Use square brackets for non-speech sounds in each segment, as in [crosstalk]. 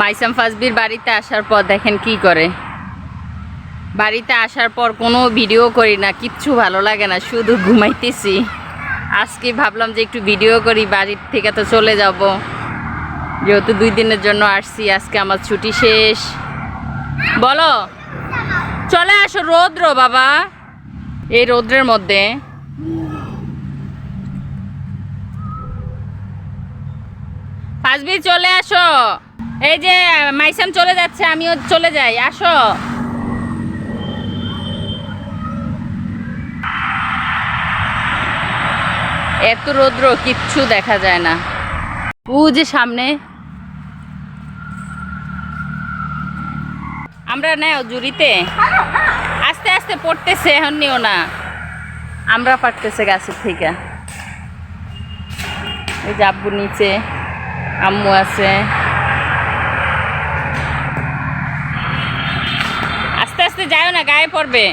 মাইসাম ফাজবির বাড়িতে আসার পর দেখেন কি করে। বাড়িতে আসার পর কোনো ভিডিও করি না, কিচ্ছু ভালো লাগে না, শুধু ঘুমাইতেছি। আজকে ভাবলাম যে একটু ভিডিও করি, বাড়ির থেকে তো চলে যাব। যেহেতু দুই দিনের জন্য আসছি, আজকে আমার ছুটি শেষ। বলো, চলে আসো রৌদ্র বাবা। এই রৌদ্রের মধ্যে ফাজবি চলে আসো। এই যে মাইসাম চলে যাচ্ছে, আমিও চলে যাই, আসো। এত রৌদ্র, কিচ্ছু দেখা যায় না। ও যে সামনে। আমরা নেও জুড়িতে। আস্তে আস্তে পড়তেছে, এখন নিও না। আমরা পারতেছে গাছের থেকে। ওই যে আব্বু নিচে। আম্মু আছে। আস্তে আস্তে যাও না গায়ে পড়বে।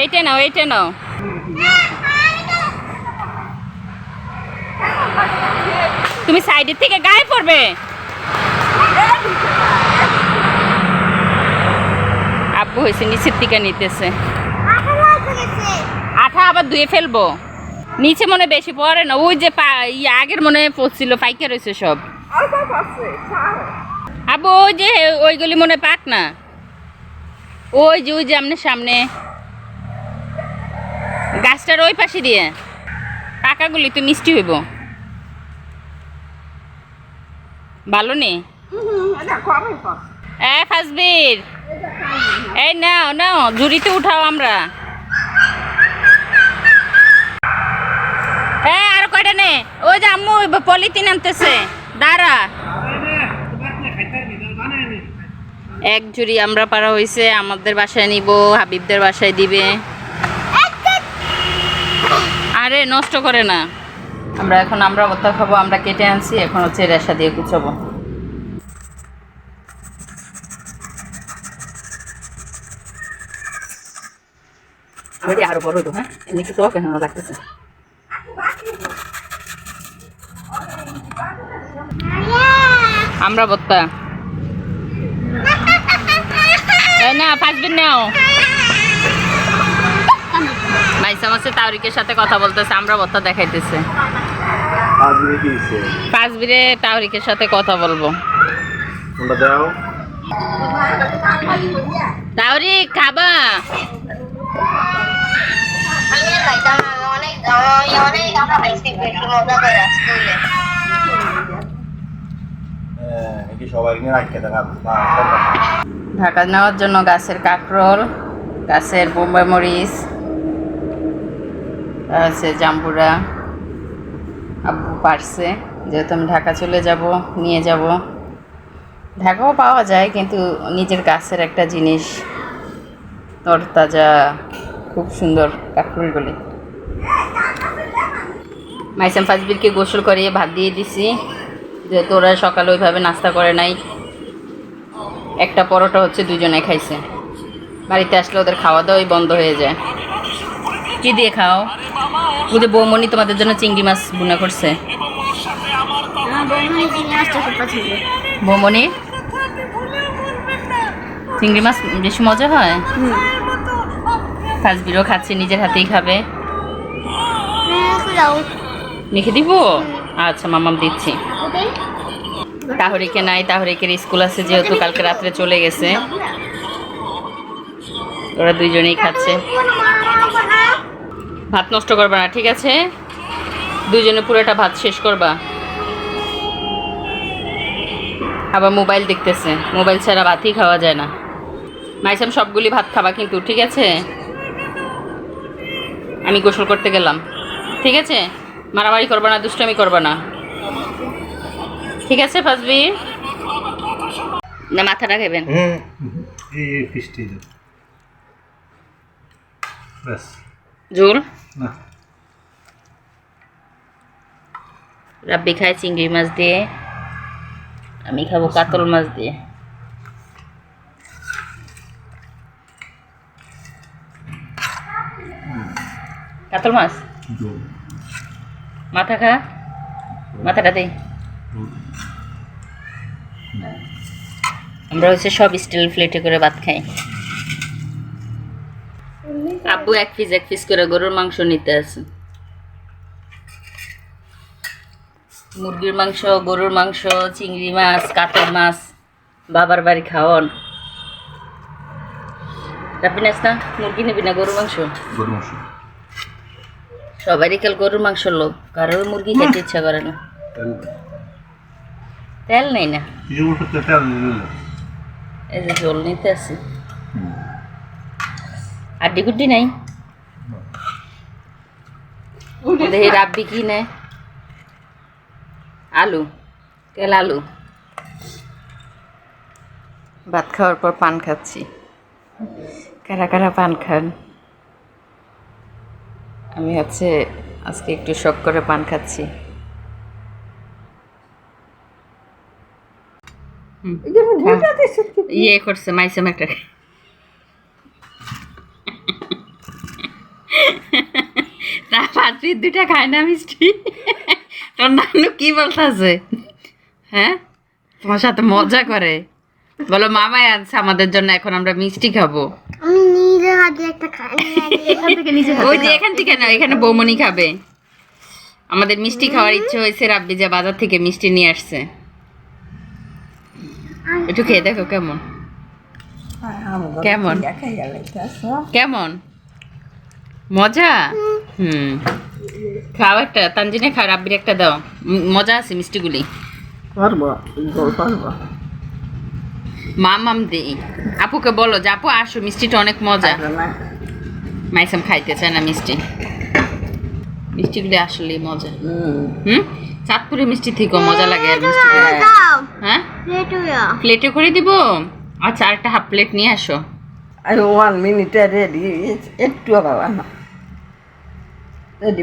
এইটা নাও এইটা নাও। তুমি সাইডের থেকে গায়ে পড়বে। আব্বু হয়েছে নিচের দিকে নিতেছে। আঠা আবার ধুয়ে ফেলব। নিচে মনে বেশি পড়ে না ওই যে ইয়ে আগের মনে পড়ছিল পাইকে রয়েছে সব। আব্বু ওই যে ওইগুলি মনে পাক না। ওই যে ওই যে আপনার সামনে। গাছটার ওই পাশে দিয়ে। পাকাগুলি তো মিষ্টি হইব। ভালো নেই এ ফাসবির এই নাও নাও জুড়িতে উঠাও আমরা এ কয়টা নে, ওই যে আম্মু পলিথিন আনতেছে। দাঁড়া। এক জুড়ি আমরা পারা হয়েছে আমাদের বাসায় নিব, হাবিবদের বাসায় দিবে। আরে, নষ্ট করে না। আমরা এখন আমরা ভর্তা খাব, আমরা কেটে আনছি, এখন হচ্ছে রেশা দিয়ে কুচাবো আরও বড় হ্যাঁ? এমনি কিছু লাগতেছে। আমরা এই না ফাসবিন নাও মাইসাম আছে তাওরিকের সাথে কথা বলতেছে আমরা ভর্তা দেখাইতেছে ফাসবিরে তাওরিকের সাথে কথা বলব তাওরিক খাবা অনেক অনেক আমরা খাইছি বেশি মজা করে স্কুলে হ্যাঁ কি সবাই নিয়ে রাখতে ঢাকা নেওয়ার জন্য গাছের কাকরোল, গাছের বোম্বাই মরিচ আছে জাম্বুরা আব্বু পারছে। যেহেতু আমি ঢাকা চলে যাব, নিয়ে যাব। ঢাকাও পাওয়া যায়, কিন্তু নিজের গাছের একটা জিনিস, তরতাজা, খুব সুন্দর কাকরুলগুলি। মাইসাম ফাজবিরকে গোসল করিয়ে ভাত দিয়ে দিছি। যেহেতু ওরা সকালে ওইভাবে নাস্তা করে নাই। একটা পরোটা হচ্ছে দুজনে খাইছে। বাড়িতে আসলে ওদের খাওয়া দাওয়াই বন্ধ হয়ে যায়। কি দিয়ে খাও? যে বৌমনি তোমাদের জন্য চিংড়ি মাছ বুনা করছে। বন্ধু চিংড়ি মাছ বেশি মজা হয়? ফাজবিরও খাচ্ছে নিজের হাতেই খাবে। লিখে দিব? আচ্ছা মামাম দিচ্ছি। তাহরিকে নাই তাহরিকের স্কুল আছে, যেহেতু কালকে রাত্রে চলে গেছে। ওরা দুইজনেই খাচ্ছে। ভাত নষ্ট করবা না, ঠিক আছে? দুইজনে পুরোটা ভাত শেষ করবা। আবার মোবাইল দেখতেছে। মোবাইল ছাড়া ভাতই খাওয়া যায় না। মাইসাম সবগুলি ভাত খাবা কিন্তু, ঠিক আছে? আমি গোসল করতে গেলাম। ঠিক আছে? মারামারি করবা না, দুষ্টামি করবা না। ঠিক আছে ফাজবি না মাথাটা খাবেন হুম এই ফিস্টি ঝোল না। রাব্বি খায় চিংড়ি মাছ দিয়ে আমি খাব কাতল মাছ দিয়ে। কাতল মাছ? মাথা খা। মাথাটা দেই আমরা হচ্ছে সব স্টিল প্লেটে করে ভাত খাই। আব্বু এক পিস এক পিস করে গরুর মাংস নিতে আছে। মুরগির মাংস গরুর মাংস চিংড়ি মাছ কাতল মাছ বাবার বাড়ি খাওয়ান। রাপি নাস না মুরগি নিবি না গরুর মাংস? গরু মাংস। সবারই কাল গরুর মাংস লোক কারোর মুরগি খেতে ইচ্ছা করে না। তেল নেই। না। তেল এই যে জল নিতে আছে। আড্ডি গুড্ডি নাই? দেখি রাব্বি কি নেয়? আলু তেল আলু। ভাত খাওয়ার পর পান খাচ্ছি। কারা কারা পান খান? আমি হচ্ছে আজকে একটু শখ করে পান খাচ্ছি। ইয়ে করছে মাইসেম একটা না দুইটা খায় না মিষ্টি? তোর নানু কি বলতেছে? হ্যাঁ? তোমার সাথে মজা করে। বলো মামাই আনছে আমাদের জন্য এখন আমরা মিষ্টি খাব। আমি নিজে হাতে একটা খাই [laughs] ওই যে এখান থেকে না এখানে বৌমনি খাবে। আমাদের মিষ্টি খাওয়ার ইচ্ছে হয়েছে রাব্বি যে বাজার থেকে মিষ্টি নিয়ে আসছে। একটু খেয়ে দেখো কেমন। কেমন? কেমন? মজা? হুম। খাও একটা তানজিনে খাও রাব্বির একটা দাও। মজা আছে মিষ্টিগুলি। মাম দেই আপুকে বলো যে আপু আসো মিষ্টিটা অনেক মজা। মাইসাম খাইতে চায় না মিষ্টি। মিষ্টিগুলি আসলে মজা। হুম? চাঁদপুরের মিষ্টি থেকেও মজা লাগে আর মিষ্টি হ্যাঁ? প্লেট হইয়া প্লেটে করে দিব? আচ্ছা আরেকটা হাফ প্লেট নিয়ে আসো। I one minute ready. It's it ready hours. Ready,